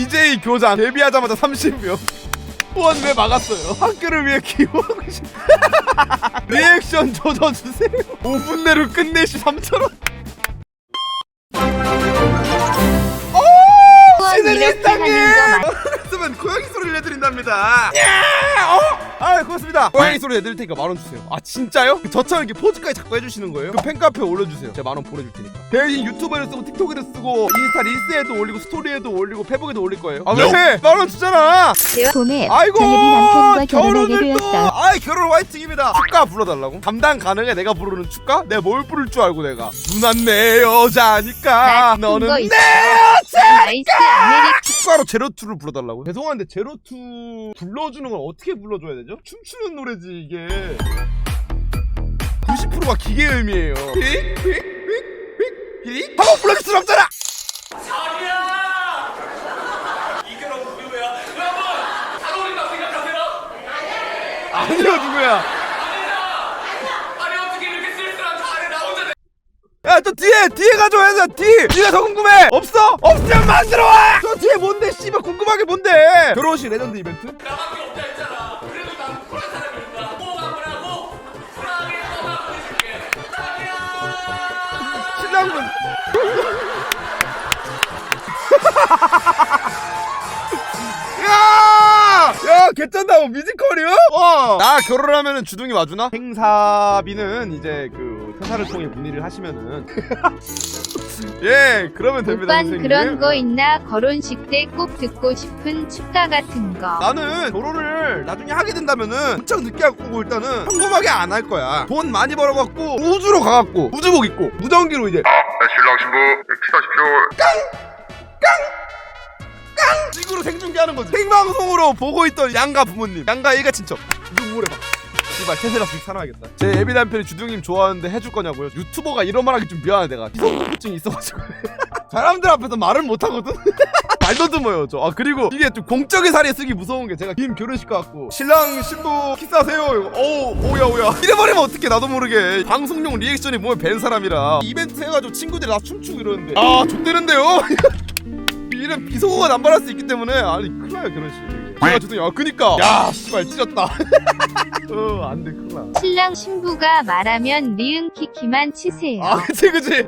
BJ 교장 데뷔하자마자 30명. 후원 왜 막았어요? 학교를 위해 기부하고 싶 리액션 조져주세요. 5분 내로 끝내시 3천원. 후원 신은 일상에 그랬으면 고양이 소리를 해드린답니다. 야! 어? 아 고맙습니다. 고양이 소리 해드릴 테니까 만 원 주세요. 아 진짜요? 그 저처럼 이렇게 포즈까지 자꾸 해주시는 거예요? 그 팬카페에 올려주세요. 제가 만 원 보내줄 테니까. 대신 유튜브에도 쓰고 틱톡에도 쓰고 인스타 릴스에도 올리고 스토리에도 올리고 페북에도 올릴 거예요. 아 왜? 만 원 주잖아! 봄에 아이고 남편과 결혼하게. 아이 결혼 화이팅입니다. 축가 불러달라고? 감당 가능해? 내가 부르는 축가? 내가 뭘 부를 줄 알고 내가? 누난 내 여자니까 나 너는 거내 있어. 여자 나이스 아메리 축가로 제로투를 불러달라고 죄송한데 제로투 불러주는 건 어떻게 불러줘야 되죠? 춤추는 노래지 이게 90%가 기계음이에요 한번 불러줄 순 없잖아 자기야! 이겨놓은 누구야? 여러분! 잘 어울린다고 생각하세요? 아니요 누구야 아니 어떻게 이렇게 쓸쓸한 자를 나 혼자 내- 야 저 뒤에 뒤에 가져와야죠 뒤. 네가 더 궁금해. 없어? 없으면 만들어 와 저 뒤에 뭔데 씨발? 궁금하게 뭔데? 결혼식 레전드 이벤트? 나밖에 없다 했잖아. 그래도 난 쿨한 사람이니까. 한번 하고 쿨하게 떠나 보내줄게. 자기야! 신랑분 개쩐다. 뭐 뮤지컬이요? 어. 나 결혼하면은 주둥이 와주나? 행사비는 이제 그 회사를 통해 문의를 하시면은 예, 그러면 됩니다, 오빤 선생님. 그런 거 있나 결혼식 때 꼭 듣고 싶은 축가 같은 거. 나는 결혼을 나중에 하게 된다면은 엄청 늦게 하고 일단은 평범하게 안 할 거야. 돈 많이 벌어갖고 우주로 가갖고 우주복 입고 무전기로 이제 네, 신랑 신부 키사십시오. 찍으로 생중계하는 거지. 생방송으로 보고 있던 양가 부모님, 양가 일가 친척. 눈물에 막. 씨발 테슬라 수익 사놔야겠다. 제 애비 남편이 주둥님 좋아하는데 해줄 거냐고요? 유튜버가 이런 말 하기 좀 미안해 내가. 희성공포증이 있어가지고. 사람들 앞에서 말은 못 하거든. 말도 드어요 저. 아 그리고 이게 좀 공적인 자리에 쓰기 무서운 게 제가 김 결혼식 가갖고 신랑 신부 키스하세요. 어우 오야 오야. 이래버리면 어떡해 나도 모르게 방송용 리액션이 보면 뵌 사람이라 이벤트 해가지고 친구들이 나 춤추고 이러는데 아 좋대는데요. 이런 비속어가 남발할 수 있기 때문에. 아니 큰일 나요 결혼식. 제가 주둥이 아 그니까. 야 씨발 찢었다. 어 안돼 큰일 나. 신랑 신부가 말하면 리응 키키만 치세요. 아 그치 그치.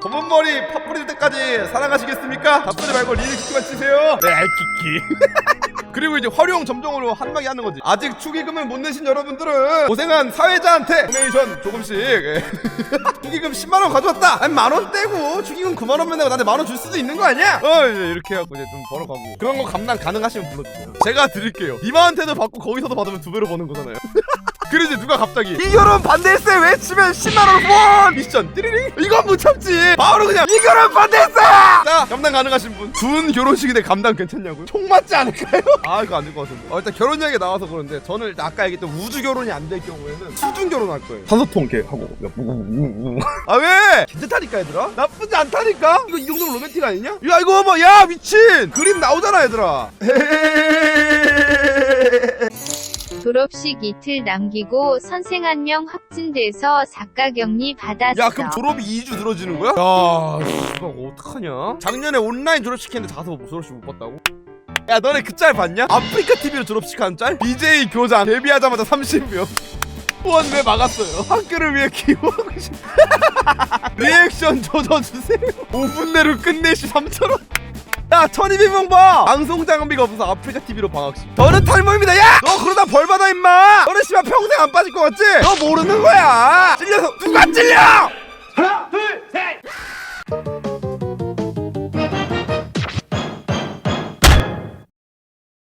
검은 머리 팥 뿌릴 때까지 사랑하시겠습니까? 답변이 말고 리를 키키만 치세요. 네 알키키 그리고 이제 활용 점정으로 한 방에 하는 거지. 아직 축의금을 못 내신 여러분들은 고생한 사회자한테 도네이션 조금씩 예. 축의금 10만원 가져왔다. 아니 만원 떼고 축의금 9만원만 내고 나한테 만원 줄 수도 있는 거 아니야? 어 이제 이렇게 해갖고 이제 좀 벌어가고. 그런 거 감당 가능하시면 불러주세요. 제가 드릴게요. 이마한테도 받고 거기서도 받으면 두 배로 버는 거잖아요 그러지 누가 갑자기? 이 결혼 반대했어요. 외치면 10만원 후원. 미션. 띠리링. 이건 못 참지. 바로 그냥 이 결혼 반대했어요. 자 감당 가능하신 분준 결혼식인데 감당 괜찮냐고요? 총 맞지 않을까요? 아 이거 안 될 것 같은데. 어, 일단 결혼 이야기 나와서 그런데 저는 일단 아까 얘기했던 우주 결혼이 안 될 경우에는 수중 결혼할 거예요. 산소통 이렇게 하고 아 왜? 괜찮다니까 얘들아. 나쁘지 않다니까? 이거 이 정도면 로맨틱 아니냐? 야 이거 봐봐. 야 미친! 그림 나오잖아 얘들아 졸업식 이틀 남기고 선생 한 명 확진돼서 작가격리 받았어. 야 그럼 졸업이 2주 늘어지는 거야? 야 씨발 어떡하냐 작년에 온라인 졸업식 했는데 가서 졸업식 못 봤다고? 야 너네 그 짤 봤냐? 아프리카 TV로 졸업식 하는 짤? BJ 교장 데뷔하자마자 30명 후원 왜 막았어요? 학교를 위해 기부하고 싶 리액션 조져주세요 5분 내로 끝내시 3천원 야 1200명 방송 장비가 없어서 아프리카 TV로 방학식. 저는 탈모입니다 야너 그러다 벌받아 임마! 너는 씨발 평생 안 빠질 것 같지? 너 모르는 거야! 찔려서 누가 찔려!